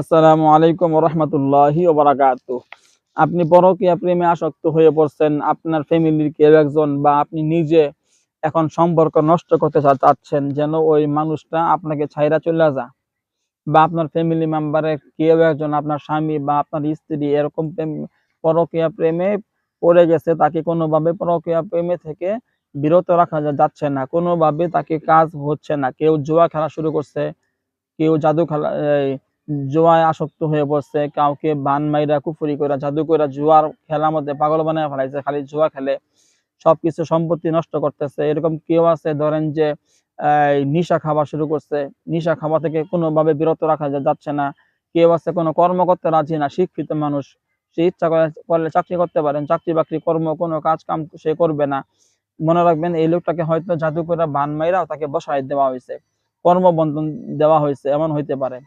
আসসালামু আলাইকুম রহমতুল্লাহি ওবারাকাত। আপনি পরকীয়া প্রেমে আসক্ত হয়ে পড়ছেন, আপনার ফ্যামিলির কেউ একজন বা আপনি নিজে এখন সম্পর্ক নষ্ট করতে চাচ্ছেন, যেন ওই মানুষটা আপনাকে ছাইরা চলে যা। বা আপনার ফ্যামিলি মেম্বারের কেউ একজন, আপনার স্বামী বা আপনার স্ত্রী এরকম প্রেম পরকীয়া প্রেমে পড়ে গেছে, তাকে কোনোভাবে পরকীয়া প্রেমে থেকে বিরত রাখা যাচ্ছে না। কোনোভাবে তাকে কাজ হচ্ছে না। কেউ জুয়া খেলা শুরু করছে, কেউ জাদু খেলা জুয়ায় আসক্ত হয়ে পড়ছে, কাউকে বান মাইরা, কুফুরি কইরা, জাদু কইরা জুয়ার খেলার মধ্যে পাগল বানায় ফেলাইছে, খালি জুয়া খেলে সবকিছু সম্পত্তি নষ্ট করতেছে। এরকম কেউ আছে, ধরেন যে নিশা খাওয়া শুরু করছে, নিশা খাওয়া থেকে কোনোভাবে বিরত রাখা যাচ্ছে না। কেউ আছে, কোনো কর্ম করতে রাজি না, শিক্ষিত মানুষ, সে ইচ্ছা করে করলে চাকরি করতে পারেন, চাকরি বাকরি কর্ম, কোনো কাজ কাম সে করবে না। মনে রাখবেন, এই লোকটাকে হয়তো জাদু করে বান মাইরা তাকে বসায় দেওয়া হয়েছে কর্মবন্ধন দেওয়া হয়েছে এমন হইতে পারে।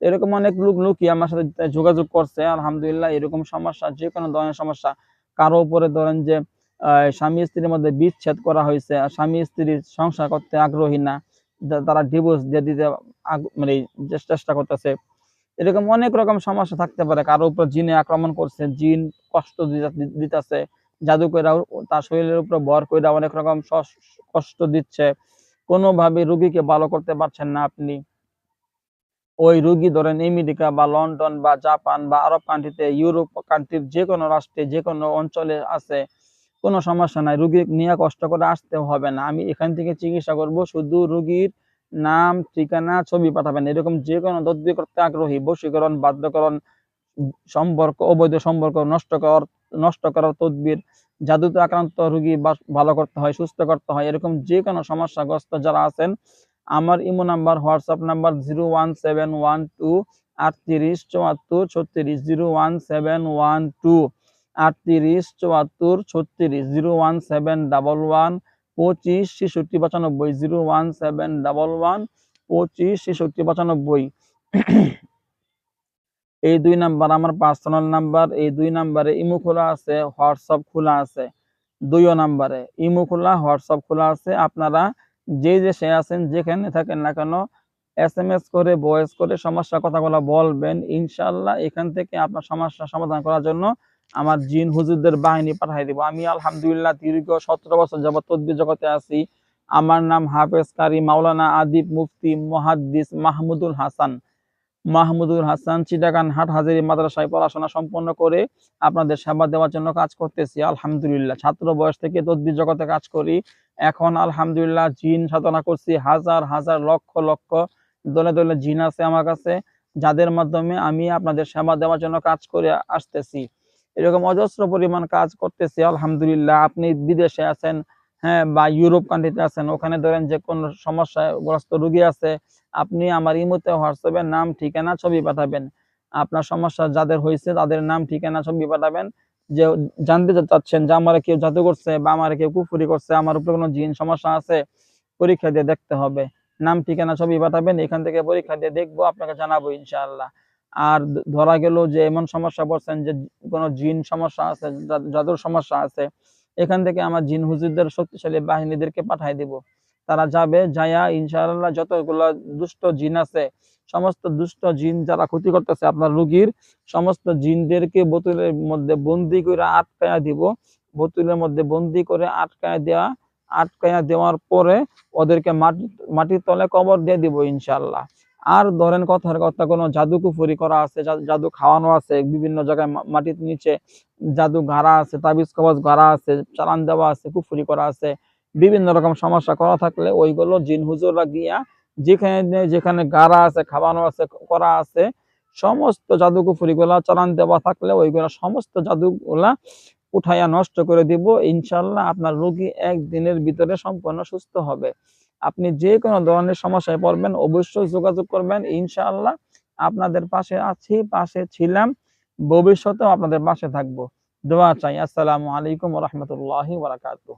এরকম অনেক লোক লোকই আমার সাথে যোগাযোগ করছে। আলহামদুলিল্লাহ, এরকম সমস্যা যে কোনো ধরনের সমস্যা, কারও উপরে ধরেন যে স্বামী স্ত্রীর মধ্যে বিচ্ছেদ করা হয়েছে স্বামী স্ত্রী সংসার করতে আগ্রহী না তারা ডিভোর্স দিয়ে দিতে মানে চেষ্টা- করতেছে। এরকম অনেক রকম সমস্যা থাকতে পারে। কারও উপর জিনে আক্রমণ করছে, জিন কষ্ট দিতেছে জাদু কইরা তার শরীরের উপর ভর কইরা অনেক রকম কষ্ট দিচ্ছে। কোনোভাবে রুগীকে ভালো করতে পারছেন না আপনি। ওই রুগী ধরেন আমেরিকা বা লন্ডন বা জাপান বা আরব কান্ট্রিতে ইউরোপ কান্ট্রির যে কোনো রাষ্ট্রে, যে কোনো অঞ্চলে আছে, কোনো সমস্যা নাই। রুগী নিয়ে কষ্ট করে আসতে হবে না। আমি এখান থেকে চিকিৎসা করব। শুধু রুগীর নাম, ঠিকানা, ছবি পাঠাবেন। এরকম যে কোনো তদবির করতে আগ্রহী। বশীকরণ, বাধ্যকরণ, সম্পর্ক, অবৈধ সম্পর্ক নষ্ট কর, নষ্ট করার তদবির, জাদুতে আক্রান্ত রুগী ভালো করতে হয়, সুস্থ করতে হয়, এরকম যে কোনো সমস্যাগ্রস্ত যারা আছেন আমার Imo number, WhatsApp number zero one seven one two আটত্রিশ চুয়াত্তর ছত্রিশ, zero one seven one two আটত্রিশ চুয়াত্তর ছত্রিশ, zero one seven double one পঁচিশ ছেষট্টি পঁচানব্বই, zero one seven double one পঁচিশ ছেষট্টি পঁচানব্বই। এই দুই নাম্বার আমার পার্সোনাল নাম্বার, এই দুই নাম্বারে ইমো খোলা আছে, হোয়াটসঅ্যাপ খোলা আছে। দুইও নাম্বারে ইমো খোলা, হোয়াটসঅ্যাপ খোলা আছে, আপনারা যে যে সে আছেন, যেখানে থাকেন না কেন এস এম এস করে ভয়েস করে সমস্যা কথাগুলো বলবেন। ইনশাল্লাহ এখান থেকে আপনার সমস্যা সমাধান করার জন্য আমার জিন হুজুরদের বাহিনী পাঠাই দিব। আমি আলহামদুলিল্লাহ দীর্ঘ সতেরো বছর যাবৎ তদ্বির জগতে আছি। আমার নাম হাফেজ কারি মাওলানা আদিব মুফতি মুহাদ্দিস মাহমুদুল হাসান। মাহমুদুল হাসান চিটাগান হাট হাজারি মাদ্রাসায় পড়াশোনা সম্পন্ন করে আপনাদের সেবা দেওয়ার জন্য কাজ করতেছি। আলহামদুলিল্লাহ, ছাত্র বয়স থেকে তদ্বির জগতে কাজ করি। এখন আলহামদুলিল্লাহ জিন সাধনা করছি। হাজার হাজার, লক্ষ লক্ষ দলে দলে জিন আছে আমার কাছে, যাদের মাধ্যমে আমি আপনাদের সেবা দেওয়ার জন্য কাজ করে আসতেছি। এরকম অজস্র পরিমাণ কাজ করতেছি। আলহামদুলিল্লাহ, আপনি বিদেশে আছেন হ্যাঁ বা ইউরোপ কান্ট্রিতে আছেন, ওখানে ধরেন যে কোনো সমস্যাগ্রস্ত রোগী আছে, আপনি আমার ইমোতে, হোয়াটসঅ্যাপে নাম, ঠিকানা ছবি পাঠাবেন। আপনার সমস্যা যাদের হয়েছে তাদের নাম, ঠিকানা ছবি পাঠাবেন। যে জানতে চাচ্ছেন যে আমার কেউ জাদু করছে বা আমার কেউ কুফুরি করছে, আমার উপরে কোনো জিন সমস্যা আছে, পরীক্ষা দিয়ে দেখতে হবে। নাম, ঠিকানা ছবি পাঠাবেন, এখান থেকে পরীক্ষা দিয়ে দেখব, আপনাকে জানাব ইনশাআল্লাহ। আর ধরা গেল যে এমন সমস্যা পড়ছেন যে কোনো জিন সমস্যা আছে জাদুর সমস্যা আছে এখান থেকে আমার জিন হুজুরদের শক্তিশালী বাহিনীদেরকে পাঠাই দিব। তারা যাবে, যায়া ইনশাআল্লাহ যতগুলো দুষ্ট জিন আছে, সমস্ত দুষ্ট জিন যারা ক্ষতি করতেছে আপনার রোগীর, সমস্ত জিনদেরকে বোতলের মধ্যে বন্দি করে আটকায়া দিব। বোতলের মধ্যে বন্দি করে আটকায়া দেওয়া আটকায়া দেওয়ার পরে ওদেরকে মাটি, মাটির তলে কবর দিয়ে দিব ইনশাআল্লাহ। আর ধরেন কথার কথা, কোনো জাদু কুফুরি করা আছে জাদু খাওয়ানো আছে, বিভিন্ন জায়গায় মাটির নিচে জাদু গাড়া আছে, তাবিজ কবজ গাড়া আছে, চালান দেওয়া আছে, কুফুরি করা আছে, বিভিন্ন রকম সমস্যা করা থাকলে ওইগুলো জিন হুজুররা গিয়া যেখানে যেখানে গাড়া আছে, খাওয়ানো আছে, করা আছে, সমস্ত জাদু কুফুরি গুলা চালান দেওয়া থাকলে ওইগুলা সমস্ত জাদুগুলা উঠাইয়া নষ্ট করে দিব। ইনশাল্লাহ আপনার রোগী একদিনের ভিতরে সম্পূর্ণ সুস্থ হবে। আপনি যে কোনো ধরনের সমস্যায় পড়বেন, অবশ্যই যোগাযোগ করবেন। ইনশাআল্লাহ আপনাদের পাশে আছি, পাশে ছিলাম। ভবিষ্যতেও আপনাদের পাশে থাকব। দোয়া চাই। আসসালামু আলাইকুম রহমতুল্লাহ বারাকাতুহ।